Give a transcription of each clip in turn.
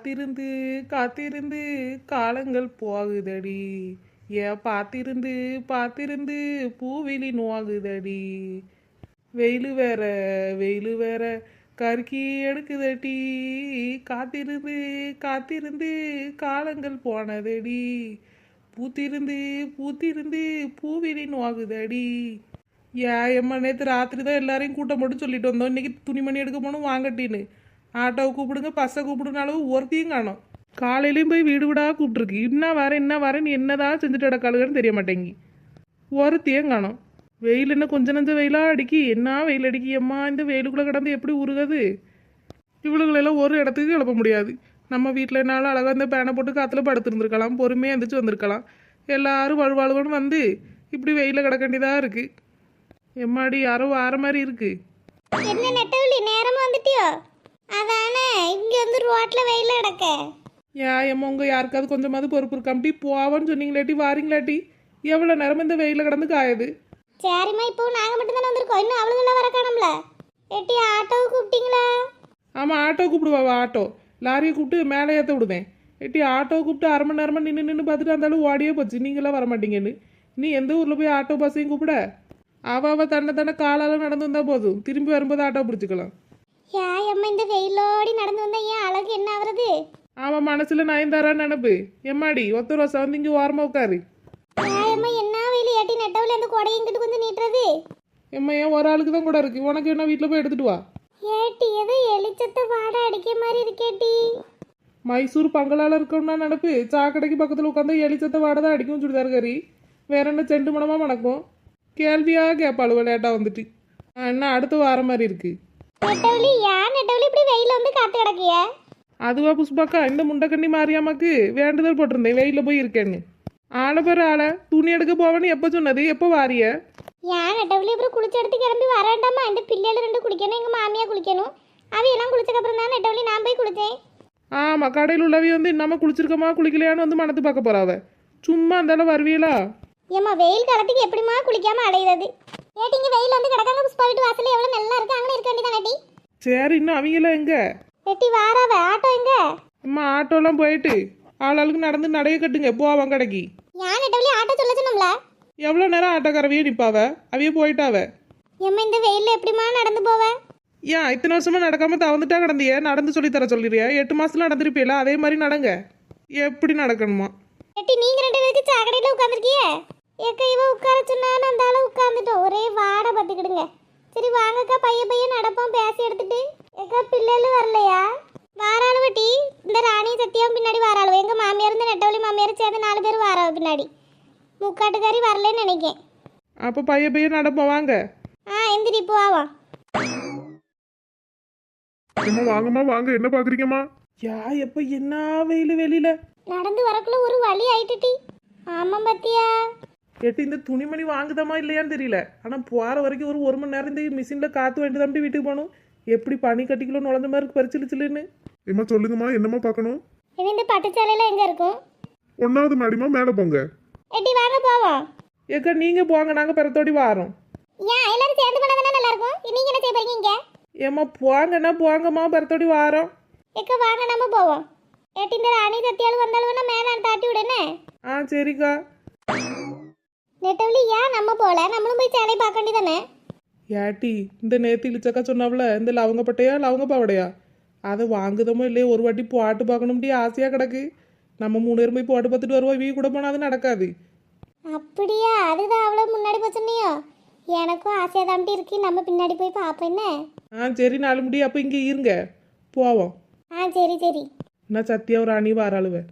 காத்திருந்து காத்திருந்து காலங்கள் போகுதடி. ஏ பார்த்திருந்து பார்த்திருந்து பூவிலி நோகுதடி. வெயில் வேற வெயில் வேற கருக்கி எடுக்குதடி. காத்திருந்து காத்திருந்து காலங்கள் போனதடி. பூத்திருந்து பூத்திருந்து பூவிலி நோகுதடி. ஏ எம்மா நேற்று ராத்திரி தான் எல்லாரையும் கூட்டம் போட்டு சொல்லிட்டு வந்தோம். இன்னைக்கு துணிமணி எடுக்க போகணும் வாங்கட்டின்னு. ஆட்டோவை கூப்பிடுங்க பஸ்ஸை கூப்பிடுங்க அளவு ஒருத்தையும் காணும். காலையிலையும் போய் வீடு வீடாக கூப்பிட்ருக்கு இன்னும் வரேன் என்ன வரேன் என்னதான் செஞ்சுட்டு கிடக்காளுகன்னு தெரிய மாட்டேங்கி. ஒருத்தையும் காணும். வெயில் என்ன கொஞ்ச நஞ்ச வெயிலாக அடிக்கி என்ன வெயில் அடிக்கி? அம்மா இந்த வெயிலுக்குள்ளே கிடந்து எப்படி உருகுது இவளுகளெல்லாம் ஒரு இடத்துக்கு கிளப்ப முடியாது. நம்ம வீட்டில் என்னால் அழகாக இந்த பேனை போட்டு காற்றுல படுத்துருந்துருக்கலாம் பொறுமையாக எந்திரிச்சு வந்திருக்கலாம். எல்லாரும் வழுவாழுவன்னு வந்து இப்படி வெயிலில் கிடக்க வேண்டியதாக இருக்குது எம்மாடி யாரோ வார மாதிரி இருக்குது என்ன நெட்டவழி நேரமாக வந்துட்டியோ அதானே? இங்க வந்து ரோட்ல வெயில கிடக்க. ஏன் உங்கள் யாருக்காவது கொஞ்சமாவது பொறுப்பு இருக்காமட்டி போவான்னு சொன்னீங்களாட்டி வாரீங்களாட்டி எவ்வளோ நேரம் இந்த வெயிலில் கிடந்து காயுது. சரிம்மா இப்போ நாங்க மட்டும் தானே வந்திருக்கோம். இன்னும் அவளுங்கெல்லாம் வர காணும்ல? எட்டி ஆட்டோவை கூப்பிட்டீங்களா? ஆமாம் ஆட்டோ கூப்பிடுவா ஆட்டோ. லாரியை கூப்பிட்டு மேலே ஏற்ற விடுவேன். எட்டி ஆட்டோ கூப்பிட்டு அரை மணி நேரமாக நின்று நின்று பார்த்துட்டு இருந்தாலும் ஓடியே போச்சு. நீங்களாம் வர மாட்டீங்கன்னு நீ எந்த ஊரில் போய் ஆட்டோ பஸ்ஸையும் கூப்பிட? அவ அவ தன்னை தன்னை காலால் நடந்து வந்தால் போதும். திரும்பி வரும்போது ஆட்டோ பிடிச்சிக்கலாம். யா அம்மா இந்த வெயிலோடி நடந்து வந்தா ஏன் அழகு என்ன ஆகுறது? அவன் மனசில் நயன்தாரான்னு நினப்பு. எம்மாடி ஒத்த ரோசா வந்து இங்கே ஓரமாக உட்காரு. அம்மா என்ன வெயில்? ஏட்டி நெட்டவழி அந்த கொடையை இங்கிட்டு கொஞ்சம் நீட்டுறது? எம்மா ஏன் ஒரு ஆளுக்கு தான் கூட இருக்கு? உனக்கு என்ன வீட்டில் போய் எடுத்துட்டு வா. ஏட்டி ஏதோ எலிச்சத்த வாடை அடிக்க மாதிரி இருக்கேட்டி மைசூர் பங்களால இருக்கணும்னா நினப்பு. சாக்கடைக்கு பக்கத்தில் உட்காந்து எலிச்சத்தை வாடை தான் அடிக்கும் சுடிதார் கறி. வேற என்ன செண்டு மணமாக மணக்கும்? கேள்வியாக கேட்பாளுவ லேட்டாக வந்துட்டு. என்ன அடுத்த வாரம் மாதிரி இருக்கு. நெட்டவழி ஏன் நெட்டவழி இப்படி வெயில வந்து காத்து கிடக்கிய? அதுவா புஷ்பாக்கா இந்த முண்டக்கண்ணி மாரியாமாக்கு வேண்டுதல் போட்டிருந்தேன் வெயிலில் போய் இருக்கேன்னு. ஆளை பேர் ஆளை துணி எடுக்க போவேன்னு எப்போ சொன்னது எப்போ வாரிய? ஏன் நெட்டவழி அப்புறம் குளிச்ச எடுத்து கிளம்பி வரேண்டாமா இந்த பிள்ளைகள் ரெண்டு குளிக்கணும் எங்க மாமியா குளிக்கணும். அவையெல்லாம் குளிச்சதுக்கப்புறம் தான் நெட்டவழி நான் போய் குளிச்சேன் ஆமாம் கடையில் உள்ளவி வந்து இன்னமா குளிச்சிருக்கமா குளிக்கலையான்னு வந்து மனத்து பார்க்க போறாவ சும்மா அந்தாலும் வருவீங்களா ஏம்மா வெயில் காலத்துக்கு எப்படிமா குளிக்காம அலையுறது? ஏட்டிங்க வெயில் வந்து கிடக்காங்க புஷ்பா வீட்டு வாசல்ல எவ்வளவு நல்லா இருக்கு? அங்கே இருக்க வேண்டியதானே சரி இன்னும் அவங்களாம் எங்கே? வெட்டி வாராவ? ஆட்டோ எங்க? அம்மா ஆட்டோலாம் போயிட்டு ஆளாளுக்கு நடந்து நடைய கட்டுங்க. போவான் கடைக்கு. ஏன் நெட்டவழி ஆட்டோ சொல்ல சொன்னோம்ல? எவ்வளோ நேரம் ஆட்டோக்காரவையே நிற்பாவ அவையே போயிட்டாவ? ஏம்மா இந்த வெயில்ல எப்படிமா நடந்து போவ? ஏன் இத்தனை வருஷமா நடக்காம தவந்துட்டா கடந்தியே? நடந்து சொல்லி தர சொல்லிடுறியா எட்டு மாசத்துல நடந்திருப்பீல அதே மாதிரி நடங்க. எப்படி நடக்கணுமா? வெட்டி நீங்க ரெண்டு பேருக்கு சாக்கடையில உட்காந்துருக்கிய ஏக்க இவ உட்கார சொன்னா அந்த ஆளு உட்காந்துட்டோம் ஒரே வாடை பார்த்துக்கிடுங்க. சரி வாங்கக்கா பைய பைய நடப்போம் பேசி எடுத்துட்டு. ஏக்கா பிள்ளைகள் வரலையா? வாராளு வட்டி இந்த ராணி சத்தியம் பின்னாடி வாராளு எங்க மாமியார் இந்த நெட்டவழி மாமியார் சேர்ந்து நாலு பேர் வாராவ பின்னாடி. முக்காட்டுக்காரி வரலன்னு நினைக்கேன். அப்போ பைய பைய நடப்போம் வாங்க. ஆ எந்திரி இப்போ ஆவா அம்மா வாங்கம்மா வாங்க. என்ன பாக்குறீங்கம்மா யா எப்ப என்ன வெயில் வெளியில? நடந்து வரக்குள்ள ஒரு வழி ஆயிட்டுட்டி ஆமாம் பத்தியா? எட்டு இந்த துணிமணி வாங்குதமா இல்லையான்னு தெரியல. ஆனா போற வரைக்கும் ஒரு ஒரு மணி நேரம் இந்த மிஷின்ல காத்து வேண்டி தான் வீட்டுக்கு போகணும். எப்படி பனி கட்டிக்கல நுழைஞ்ச மாதிரி இருக்கு பறிச்சிலு சில்லுன்னு ஏம்மா சொல்லுங்கம்மா என்னம்மா பார்க்கணும்? இந்த பட்டுச்சாலையில எங்க இருக்கும்? ஒன்னாவது மாடிமா மேலே போங்க. எட்டி வாங்க போவோம். ஏக்கா நீங்க போங்க நாங்க பெறத்தோடி வாரோம். ஏன் எல்லாரும் சேர்ந்து போனா தானே நல்லா இருக்கும்? நீங்க என்ன செய்ய போறீங்க இங்க? ஏம்மா போங்கன்னா போங்கம்மா பெறத்தோடி வாரோம். எக்க வாங்க நம்ம போவோம். ஏட்டி இந்த ராணி சத்தியால் வந்தாலும் மேல தாட்டி விடுனே ஆ சரிக்கா. நெட்டவழி ஏன் நம்ம போல? நம்மளும் போய் சேலை பார்க்க வேண்டியதானே? ஏட்டி இந்த நேத்து இழிச்சக்கா சொன்னாவல இந்த லவங்க பட்டையா லவங்க பாவடையா? அதை வாங்குதமோ இல்லையோ ஒரு வாட்டி போட்டு பார்க்கணும்டி ஆசையாக கிடக்கு. நம்ம மூணு பேரும் போய் போட்டு பார்த்துட்டு வருவோம் வீ கூட போனால் அது நடக்காது. அப்படியா? அதுதான் அவ்வளவு முன்னாடி போய் சொன்னியோ? எனக்கும் ஆசையா தாண்டி இருக்கு நம்ம பின்னாடி போய் பார்ப்போம் என்ன? ஆ சரி நாலு முடி அப்போ இங்கே இருங்க. போவோம். ஆ சரி சரி. நான் சத்தியா ஒரு அணி வாராளுவேன்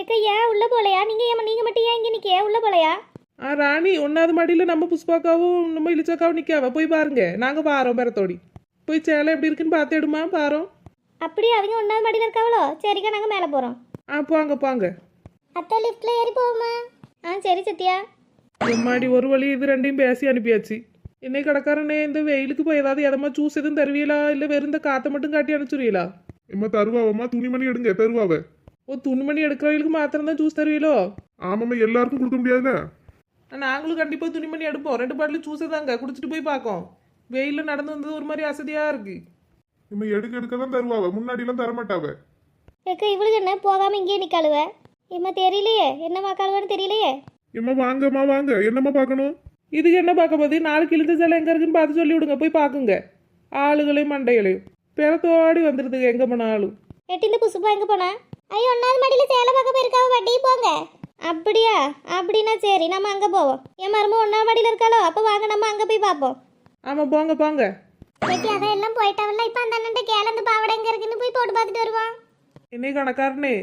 எக்க ஏன் உள்ள போலையா? நீங்க ஏன் நீங்க மட்டும் ஏன் இங்க நிக்க உள்ள போலையா? ஆ ராணி ஒன்றாவது மாடியில் நம்ம புஷ்பாக்காவும் நம்ம இழிச்சக்காவும் நிற்காவ போய் பாருங்க. நாங்கள் வாரோம் பெறத்தோடி போய் சேலை எப்படி இருக்குன்னு பார்த்துடுமா பாரோம். அப்படியே? அவங்க ஒன்றாவது மாடியில் இருக்காவளோ? சரிக்கா நாங்கள் மேலே போகிறோம் ஆ போங்க போங்க. அத்தை லிஃப்ட்டில் ஏறி போவோமா? ஆ சரி சத்யா. எம்மாடி ஒரு வழி இது ரெண்டையும் பேசி அனுப்பியாச்சு. என்னை கடைக்காரனே இந்த வெயிலுக்கு போய் ஏதாவது எதமா ஜூஸ் எதுவும் தருவீங்களா இல்லை வெறும் இந்த காற்றை மட்டும் காட்டி அனுப்பிச்சுருவீங்களா ஏம்மா தருவாவம்மா. துணிமணி எடுங்க தருவாவ. ஓ துணிமணி எடுக்கிறவங்களுக்கு மாத்திரம் தான் ஜூஸ் தருவீங்களோ ஆமாம்மா எல்லாருக்கும் கொடுக்க முடியாதுல்ல? நாங்களும் கண்டிப்பாக துணிமணி எடுப்போம். ரெண்டு பாட்டில் ஜூஸை தாங்க. குடிச்சிட்டு போய் பார்க்கோம். வெயிலில் நடந்து வந்தது ஒரு மாதிரி அசதியாக இருக்கு. இம்மா எடுக்க எடுக்க தான் தருவாவ முன்னாடிலாம் தரமாட்டாவ ஏக்கா இவளுக்கு என்ன? போகாம இங்கேயே நிக்காளுவ? இம்மா தெரியலையே? என்ன வாக்காளுவான்னு தெரியலையே? இம்மா வாங்கம்மா வாங்க. என்னம்மா பார்க்கணும்? இதுக்கு என்ன பார்க்க போகுது? நாலு கிழிஞ்ச சிலை எங்கே இருக்குன்னு பார்த்து சொல்லி விடுங்க. போய் பார்க்குங்க. ஆளுகளையும் மண்டைகளையும். பிறத்தோடி வந்துடுதுங்க எங்கே போனாலும். எட்டி இந்த புசுப்பா எங்க போனா? ஐயோ ஒன்னாவது மாடியில சேலை பார்க்க போயிருக்காவ வட்டி போங்க. அப்படியா? அப்படின்னா சரி நம்ம அங்க போவோம். என் மரும ஒன்னாவது மாடியில இருக்காளோ அப்ப வாங்க நம்ம அங்க போய் பார்ப்போம். ஆமாம் போங்க போங்க. எட்டி அதான் எல்லாம் போயிட்டாவல்ல இப்ப அந்த அண்ணன் கேளந்து பாவடை எங்க இருக்குன்னு போய் போட்டு பார்த்துட்டு வருவான். என்னை கணக்காரனே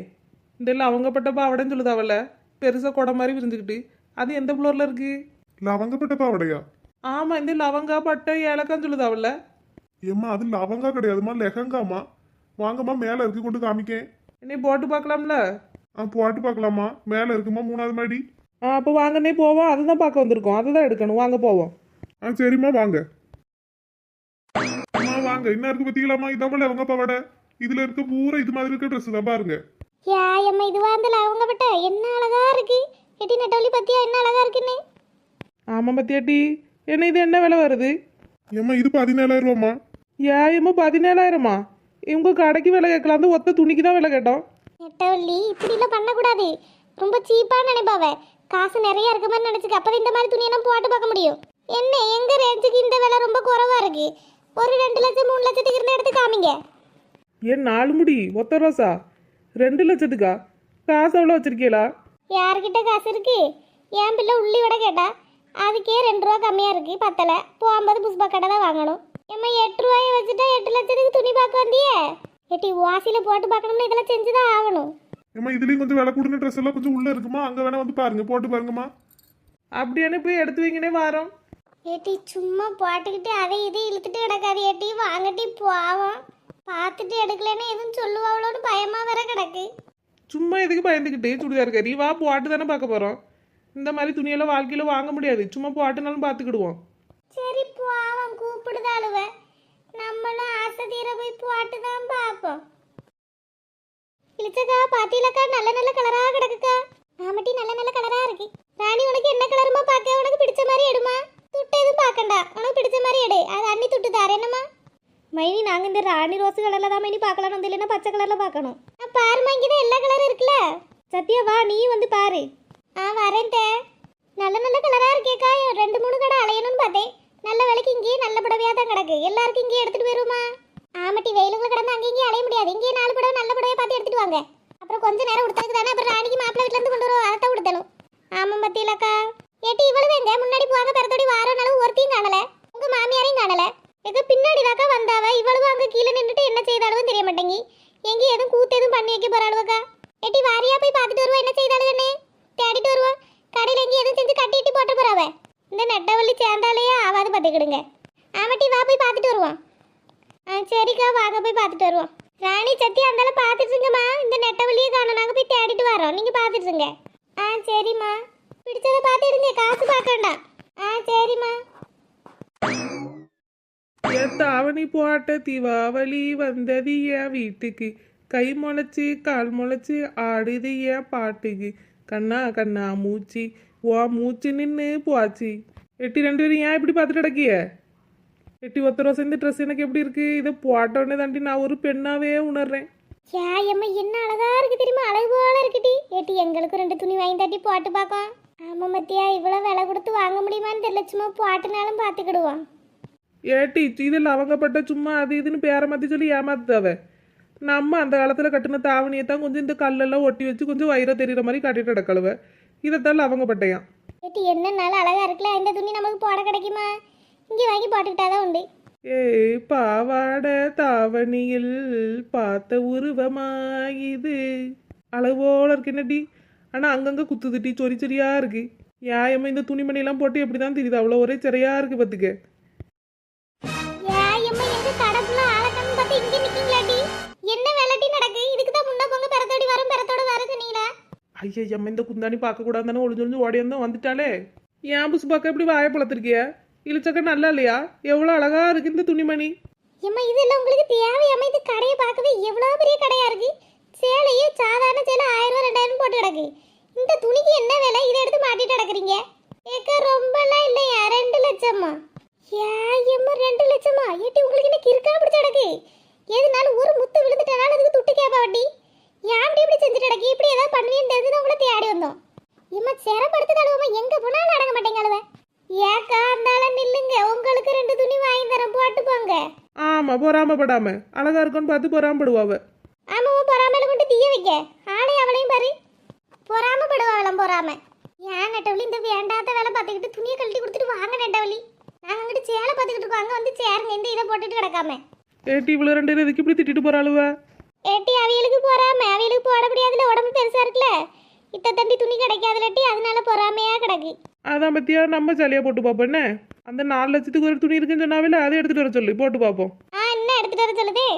இந்த லவங்கப்பட்ட பாவடைன்னு சொல்லுதாவல்ல? பெருசாக குடை மாதிரி விரிஞ்சுக்கிட்டு. அது எந்த ஃப்ளோரில் இருக்கு? லவங்கப்பட்ட பாவடையா? ஆமாம் இந்த லவங்கா பட்டை ஏலக்கான்னு சொல்லுதாவல்ல? ஏம்மா அது லவங்கா கிடையாதும்மா லெஹங்காமா வாங்கம்மா மேலே இருக்கு கொண்டு காமிக்கேன். என்னை போட்டு பார்க்கலாம்ல? ஆ போட்டு பார்க்கலாமா? மேலே இருக்குமா? மூணாவது மாடி? ஆ அப்போ வாங்கன்னே போவோம் அதை தான் பார்க்க வந்திருக்கோம். அதை தான் எடுக்கணும். வாங்க போவோம். ஆ சரிம்மா வாங்க. அம்மா வாங்க. என்ன இருக்கு பத்திக்கலாமா? இதாம லவங்க பாவாடை இதுல இருக்க பூரா இது மாதிரி இருக்க ட்ரெஸ் தான். பாருங்க. யா அம்மா இதுவா அந்த லவங்க பட்ட என்ன அழகா இருக்கு? எட்டி நெட்டவழி பத்தியா? என்ன அழகா இருக்குன்னு? ஆமாம் பத்தியாட்டி என்ன இது என்ன விலை வருது? ஏம்மா இது பதினேழாயிரம் ரூபாம்மா ஏயம்மா பதினேழாயிரமா? இவங்க கடைக்கு விலை கேட்கலாம். அந்த ஒத்த துணிக்கு தான் விலை கேட்டோம். நெட்டவள்ளி இப்படிலாம் பண்ணக்கூடாது. ரொம்ப சீப்பா நினைப்பாவ காசு நிறைய இருக்க மாதிரி நினைச்சுக்க. அப்பதான் இந்த மாதிரி துணியெல்லாம் போட்டு பார்க்க முடியும். என்ன எங்க ரேஞ்சுக்கு இந்த விலை ரொம்ப குறைவா இருக்கு? ஒரு ரெண்டு லட்சம் மூணு லட்சத்துக்கு இருந்த எடுத்து காமிங்க. ஏன் நாலு முடி? ஒத்த ரோசா? ரெண்டு லட்சத்துக்கா? காசு எவ்வளோ வச்சிருக்கீங்களா யார்கிட்ட காசு இருக்கு? என் பிள்ளை உள்ளி விட கேட்டா அதுக்கே ரெண்டு ரூபா கம்மியா இருக்கு பத்தல. போகும்போது புஷ்பா கடை தான் வாங்கணும். ஏம்மா எட்டு ரூபாயை வச்சுட்டா எட்டு லட்சத்துக்கு துணி பார்க்க வந்தியே? எட்டி வாசியில போட்டு பார்க்கணும்னா இதெல்லாம் செஞ்சுதான் ஆகணும். ஏம்மா இதுலயும் கொஞ்சம் விலை கூடுன ட்ரெஸ் எல்லாம் கொஞ்சம் உள்ள இருக்குமா? அங்க வேணா வந்து பாருங்க போட்டு பாருங்கம்மா. அப்படியானே போய் எடுத்து வைங்கனே வாரோம். ஏட்டி சும்மா போட்டுக்கிட்டு அதை இதை இழுத்துட்டு கிடக்காது ஏட்டி வாங்கட்டி போவோம். பார்த்துட்டு எடுக்கலன்னு எதுவும் சொல்லுவாங்களோன்னு பயமா வேற கிடக்கு. சும்மா எதுக்கு பயந்துக்கிட்டே சுடிதார் கறி? வா போட்டு தானே பார்க்க போகிறோம் இந்த மாதிரி துணியெல்லாம் வாழ்க்கையில் வாங்க முடியாது. சும்மா போட்டுனாலும் பார்த்துக்கிடுவோம். சரி போவோம் கூப்பிடுதாளுவ நம்மளும் ஆசை தீர போய் பாட்டு தான் பார்ப்போம். இளிச்சக்கா பாத்தீலக்கா நல்ல நல்ல கலரா கிடக்குக்கா. ஆமட்டி நல்ல நல்ல கலரா இருக்கு. ராணி உனக்கு என்ன கலருமா பார்க்க? உனக்கு பிடிச்ச மாதிரி எடுமா? துட்டு எதுவும் பார்க்கண்டா. உனக்கு பிடிச்ச மாதிரி எடு. அது அண்ணி துட்டு தார என்னம்மா? மைனி நாங்க இந்த ராணி ரோஸ் கலர்ல தான் மைனி பார்க்கலாம் வந்து இல்லைன்னா பச்சை கலர்ல பார்க்கணும். பாருமா இங்கே தான் எல்லா கலரும் இருக்குல்ல? சத்யா வா நீ வந்து பாரு. ஆ வரேன் நல்ல நல்ல கலரா இருக்கேக்கா. ரெண்டு மூணு கடை அலையணும்னு பார்த்தேன். நல்ல வேலைக்கு இங்கேயே நல்ல புடவையா தான் கிடக்கு. எல்லாருக்கும் இங்கேயே எடுத்துட்டு போயிருமா ஆமாட்டி வெயிலுக்குள்ள கிடந்து அங்கே இங்கேயும் அலைய முடியாது. இங்கேயே நாலு புடவை நல்ல புடவையை பார்த்து எடுத்துட்டு வாங்க. அப்புறம் கொஞ்ச நேரம் கொடுத்ததுக்கு தானே அப்புறம் ராணிக்கு மாப்பிள்ளை வீட்டுல இருந்து கொண்டு வருவோம் அதை கொடுத்தணும் ஆமாம் பத்தியிலக்கா. ஏட்டி இவ்வளவு எங்க? முன்னாடி போவாங்க பிறத்தோடி வாரம் வாரனாலும் ஒருத்தையும் காணல. உங்க மாமியாரையும் காணல. எங்க பின்னாடி தாக்கா வந்தாவ? இவ்வளவு அங்க கீழே நின்றுட்டு என்ன செய்தாலும் தெரிய மாட்டேங்கி. எங்க எதுவும் கூத்து எதுவும் பண்ணி வைக்க போறாளுவக்கா. ஏட்டி வாரியா போய் பார்த்துட்டு வருவோம் என்ன செய்தாளுன்னு தேடிட்டு வருவோம் கடையில் எங்கேயும் எதுவும் செஞ்சு கட்டிட்டு போட்டு போறாவ. இந்த நெட்டவள்ளி சேர்ந்தாலேயே ஆவாது பார்த்துக்கிடுங்க. ஆமாட்டி வா போய் பார்த்துட்டு வருவோம். ஆ சரிக்கா வாங்க போய் பார்த்துட்டு வருவோம். ராணி சத்தி அந்தால பார்த்துட்டுருங்கம்மா இந்த நெட்டவள்ளியை காணும். நாங்கள் போய் தேடிட்டு வரோம். நீங்கள் பார்த்துட்டு ஆ சரிம்மா. பிடிச்சதை பார்த்து இருங்க. காசு பார்க்க வேண்டாம். ஆ சரிம்மா. தாவணி போட்ட தீபாவளி வந்தது என் வீட்டுக்கு. கை முளைச்சி கால் முளைச்சி ஆடுது என் பாட்டுக்கு. கண்ணா கண்ணா மூச்சு. ஓ மூச்சு நின்று போச்சு எட்டி ரெண்டு பேரும் ஏன் இப்படி பார்த்துட்டு கிடக்கிய எட்டி ஒத்த ரோசை இந்த ட்ரெஸ் எனக்கு எப்படி இருக்கு இதை போட்ட உடனே தாண்டி நான் ஒரு பெண்ணாவே உணர்றேன் யா எம்மா என்ன அழகா இருக்கு தெரியுமா அழகு போல இருக்குடி ஏட்டி எங்களுக்கு ரெண்டு துணி வாங்கி தட்டி போட்டு பார்க்கோம் ஆமா மத்தியா இவ்வளோ விலை கொடுத்து வாங்க முடியுமான்னு தெரியல சும்மா போட்டுனாலும் பார்த்துக்கிடுவோம் ஏட்டி இதில் அவங்கப்பட்ட சும்மா அது இதுன்னு பேரை மாற்றி சொல்லி ஏமாத்துதாவ நம்ம அந்த காலத்தில் கட்டின தாவணியை தான் கொஞ்சம் இந்த கல்லெல்லாம் ஒட்டி வச்சு கொஞ்சம் வயிறை தெரியுற மாதிரி கட்டிட்டு கிடக்கழுவ இதைத்தான் லவங்கப்பட்டையான் ஏட்டி என்ன நாள் அழகா இருக்குல்ல? இந்த துணி நமக்கு போட கிடைக்குமா? இங்கே வாங்கி போட்டுக்கிட்டாதான் உண்டு. ஏய் பாவாட தாவணியில் பார்த்த உருவமாயுது. அளவோல இருக்கு என்னடி? ஆனால் அங்கங்கே குத்துதுட்டி சொறி சொரியா இருக்கு. யாயம்மா இந்த துணிமணியெல்லாம் போட்டு எப்படி தான் தெரியுது? அவ்வளோ ஒரே சிறையா இருக்கு பார்த்துக்க ஐயம்மா இந்த குந்தாணி பார்க்கக்கூடாதுன்னு ஒளிஞ்சு ஒளிஞ்சு ஓடி வந்துட்டாலே ஏன் புசு பார்க்க இப்படி வாயை பழத்திருக்கிய? இழிச்சக்க நல்லா இல்லையா? எவ்வளோ அழகா இருக்கு இந்த துணிமணி. ஏம்மா இதெல்லாம் உங்களுக்கு தேவையாம இது கடையை பார்க்கவே எவ்வளோ பெரிய கடையா இருக்கு? சேலையே சாதாரண சேலை ஆயிரம் ரூபா ரெண்டாயிரம் போட்டு கிடக்கு. இந்த துணிக்கு என்ன விலை? இதை எடுத்து மாட்டிட்டு கிடக்குறீங்க. ஏக்கா ரொம்பலாம் இல்லையா? ரெண்டு லட்சமா ஏம்மா ரெண்டு லட்சமா ஏட்டி உங்களுக்கு என்ன கிறுக்கா பிடிச்ச கிடக்கு. எதுனாலும் ஒரு முத்து விழுந்துட்டனால அதுக்கு துட்டு கேப்பா வட்டி. ஏன் இப்படி இப்படி செஞ்சுட்டு கிடக்கி இப்படி ஏதாவது பண்ணுவீன்னு தெரிஞ்சு உங்களை தேடி வந்தோம் இம்மா சிறப்படுத்து தழுவமா எங்க போனாலும் அடங்க மாட்டேங்க ஏக்கா இருந்தால நில்லுங்க. உங்களுக்கு ரெண்டு துணி வாங்கி தரேன். போட்டு போங்க. ஆமா பொறாமப்படாம. அழகா இருக்குன்னு பார்த்து பொறாமப்படுவாவ. ஆமாவா பொறாமையில கொண்டு தீய வைக்க. ஆளை அவளையும் பாரு. பொறாமப்படுவாங்களாம் பொறாம. ஏன் நெட்டவழி இந்த வேண்டாத வேலை பார்த்துக்கிட்டு துணியை கழட்டி கொடுத்துட்டு வாங்க நெட்டவழி நாங்க அங்கிட்டு சேலை பார்த்துக்கிட்டு இருக்கோம். அங்க வந்து சேருங்க. இந்த இதை போட்டுட்டு கிடக்காம. ஏட்டி இவ்வளோ ரெண்டு பேரும் எதுக்கு இப்படி திட்டிட்டு போறாளுவ? ஏட்டி அவியலுக்கு போறாம. அவியலுக்கு போட முடியாதுல உடம்பு பெருசா இருக்குல்ல. இத்த தண்டி துணி கிடைக்காதுலட்டி அதனால பொறாமையா கிடக்கு. அதான் பத்தியா நம்ம ஜாலியாக போட்டு பார்ப்போம் என்ன? அந்த நாலு லட்சத்துக்கு ஒரு துணி இருக்குன்னு சொன்னாவில அதை எடுத்துட்டு வர சொல்லு போட்டு பார்ப்போம் ஆ என்ன எடுத்துட்டு வர சொல்லுதே?